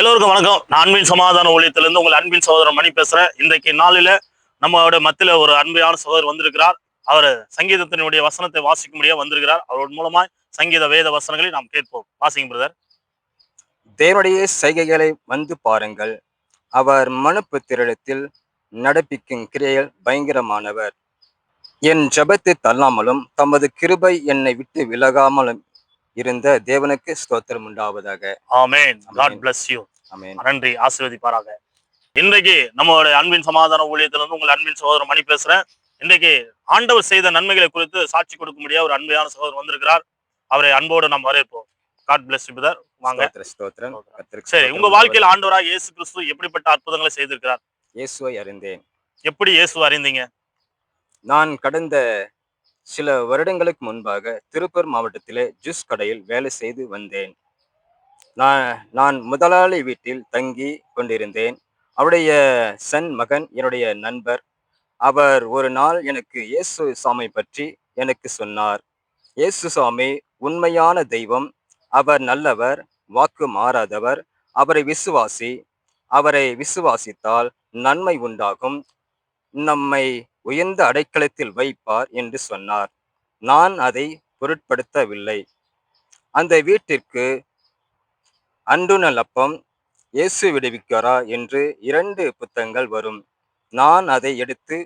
எல்லோருக்கும் வணக்கம். நான் அன்பின் சமாதான ஊழியத்திலிருந்து உங்கள் அன்பின் சகோதரன் மணி பேசுறேன். இன்றைக்கு நாளில நம்மளோட மத்தியில ஒரு அன்பியான சகோதரர் வந்திருக்கிறார். அவர் சங்கீதத்தினுடைய வசனத்தை வாசிக்கும்படியா வந்திருக்கிறார். அவரோட மூலமாய் சங்கீத வேத வசனங்களை நாம் கேட்போம். வாசிங்க பிரதர். தேவனுடைய செய்கைகளை வந்து பாருங்கள். அவர் மனுப்புத்திரத்தில் நடப்பிக்கும் கிரியைகள் பயங்கரமானவர். என் ஜெபத்தை தள்ளாமலும் தமது கிருபை என்னை விட்டு விலகாமலும் இருந்த தேவனுக்கு ஸ்தோத்திரம் உண்டாவதாக. ஆமேன் காட் bless யூ நன்றி. ஆசீர்வதிப்பாராக. இன்றைக்கு நம்மளுடைய அன்பின் சமாதான ஊழியத்திலிருந்து உங்கள் அன்பின் சகோதரன் மணி பேசுறேன். இன்றைக்கு ஆண்டவர் செய்த நன்மைகளை குறித்து சாட்சி கொடுக்கும்படியா ஒரு அன்மையான சகோதரர் வந்திருக்கிறார். அவரை அன்போடு நாம் வரவேற்போம். காட் you பிரதர் வாங்க. சரி உங்க வாழ்க்கையில் ஆண்டவராக இயேசு கிறிஸ்து எப்படிப்பட்ட அற்புதங்களை செய்திருக்கிறார்? இயேசுவை அறிந்தேன். எப்படி இயேசு அறிந்தீங்க? நான் கடந்த சில வருடங்களுக்கு முன்பாக திருப்பூர் மாவட்டத்திலே ஜூஸ் கடையில் வேலை செய்து வந்தேன். நான் நான் முதலாளி வீட்டில் தங்கி கொண்டிருந்தேன். அவருடைய சன் மகன் என்னுடைய நண்பர். அவர் ஒரு நாள் எனக்கு இயேசு சாமி பற்றி எனக்கு சொன்னார். இயேசு சாமி உண்மையான தெய்வம். அவர் நல்லவர் வாக்கு மாறாதவர். அவரை விசுவாசி அவரை விசுவாசித்தால் நன்மை உண்டாகும். நம்மை உயர்ந்த அடைக்கலத்தில் வைப்பார் என்று சொன்னார். நான் அதை பொருட்படுத்தவில்லை. அந்த வீட்டிற்கு அண்டுணல் அப்பம் இயேசு விடுவிக்கிறாரா என்று இரண்டு புத்தகங்கள் வரும். நான் அதை எடுத்து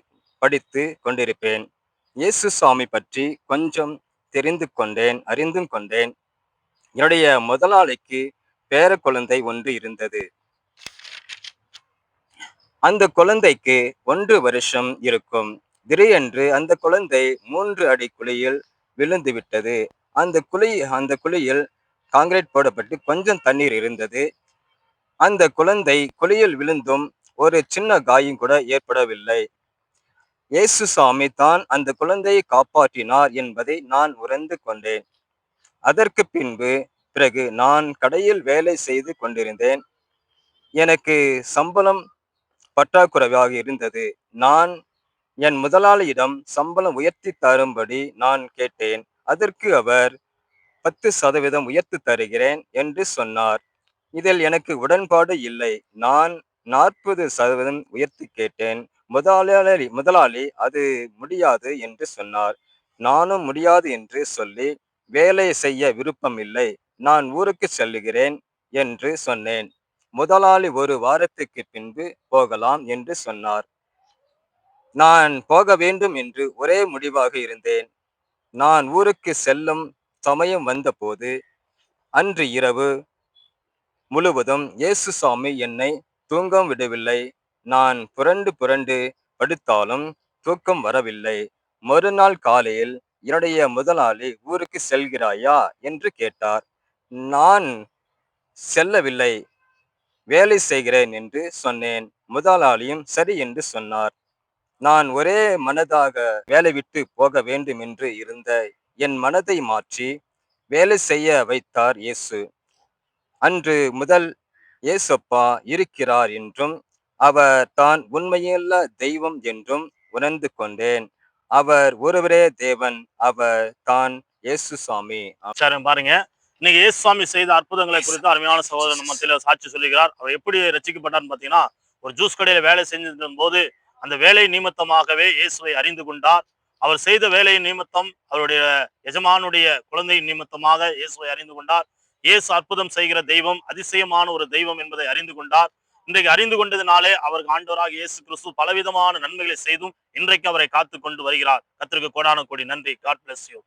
படித்து கொண்டிருப்பேன். இயேசு சுவாமி பற்றி கொஞ்சம் தெரிந்து கொண்டேன் அறிந்தும் கொண்டேன். என்னுடைய முதலாளிக்கு பேர குழந்தை ஒன்று இருந்தது. அந்த குழந்தைக்கு ஒன்று வருஷம் இருக்கும். திடீரென்று அந்த குழந்தை மூன்று அடி குழியில் விழுந்து விட்டது அந்த குழி அந்த குழியில் காங்கிரீட் போடப்பட்டு கொஞ்சம் தண்ணீர் இருந்தது. அந்த குழந்தை குழியில் விழுந்தும் ஒரு சின்ன காயம் கூட ஏற்படவில்லை. இயேசு சாமி தான் அந்த குழந்தையை காப்பாற்றினார் என்பதை நான் உணர்ந்து கொண்டேன். அதற்கு பின்பு பிறகு நான் கடையில் வேலை செய்து கொண்டிருந்தேன். எனக்கு சம்பளம் பற்றாக்குறைவாக இருந்தது. நான் என் முதலாளியிடம் சம்பளம் உயர்த்தி தரும்படி நான் கேட்டேன். அதற்கு அவர் பத்து சதவீதம் உயர்த்து தருகிறேன் என்று சொன்னார். இதில் எனக்கு உடன்பாடு இல்லை. நான் நாற்பது சதவீதம் உயர்த்தி கேட்டேன். முதலாளி முதலாளி அது முடியாது என்று சொன்னார். நானும் முடியாது என்று சொல்லி வேலை செய்ய விருப்பம் இல்லை. நான் ஊருக்கு செல்லுகிறேன் என்று சொன்னேன். முதலாளி ஒரு வாரத்துக்கு பின்பு போகலாம் என்று சொன்னார். நான் போக வேண்டும் என்று ஒரே முடிவாக இருந்தேன். நான் ஊருக்கு செல்லும் சமயம் வந்தபோது அன்று இரவு முழுவதும் இயேசு சாமி என்னை தூங்கம் விடவில்லை. நான் புரண்டு புரண்டு படுத்தாலும் தூக்கம் வரவில்லை. மறுநாள் காலையில் என்னுடைய முதலாளி ஊருக்கு செல்கிறாயா என்று கேட்டார். நான் செல்லவில்லை வேலை செய்கிறேன் என்று சொன்னேன். முதலாளியும் சரி என்று சொன்னார். நான் ஒரே மனதாக வேலை விட்டு போக வேண்டும் என்று இருந்த என் மனதை மாற்றி வேலை செய்ய வைத்தார் இயேசு. அன்று முதல் இயேசப்பா இருக்கிறார் என்றும் அவர் தான் உண்மையுள்ள தெய்வம் என்றும் உணர்ந்து கொண்டேன். அவர் ஒருவரே தேவன் அவர் தான் இயேசு சாமி பாருங்க. இன்னைக்கு இயேசு சுவாமி செய்த அற்புதங்களை குறித்து அருமையான சகோதரன் மத்தியில சாட்சி சொல்லுகிறார். அவர் எப்படி ரசிக்கப்பட்டார்னு பாத்தீங்கன்னா ஒரு ஜூஸ் கடையில வேலை செஞ்சிருந்த போது அந்த வேலை நிமித்தமாகவே இயேசுவை அறிந்து கொண்டார். அவர் செய்த வேலையின் நிமித்தம் அவருடைய எஜமானுடைய குழந்தையின் நிமித்தமாக இயேசுவை அறிந்து கொண்டார். இயேசு அற்புதம் செய்கிற தெய்வம் அதிசயமான ஒரு தெய்வம் என்பதை அறிந்து கொண்டார். இன்றைக்கு அறிந்து கொண்டதினாலே அவருக்கு ஆண்டவராக இயேசு கிறிஸ்து பலவிதமான நன்மைகளை செய்தும் இன்றைக்கு அவரை காத்து கொண்டு வருகிறார். கத்திற்கு கோடான கோடி நன்றி. God bless you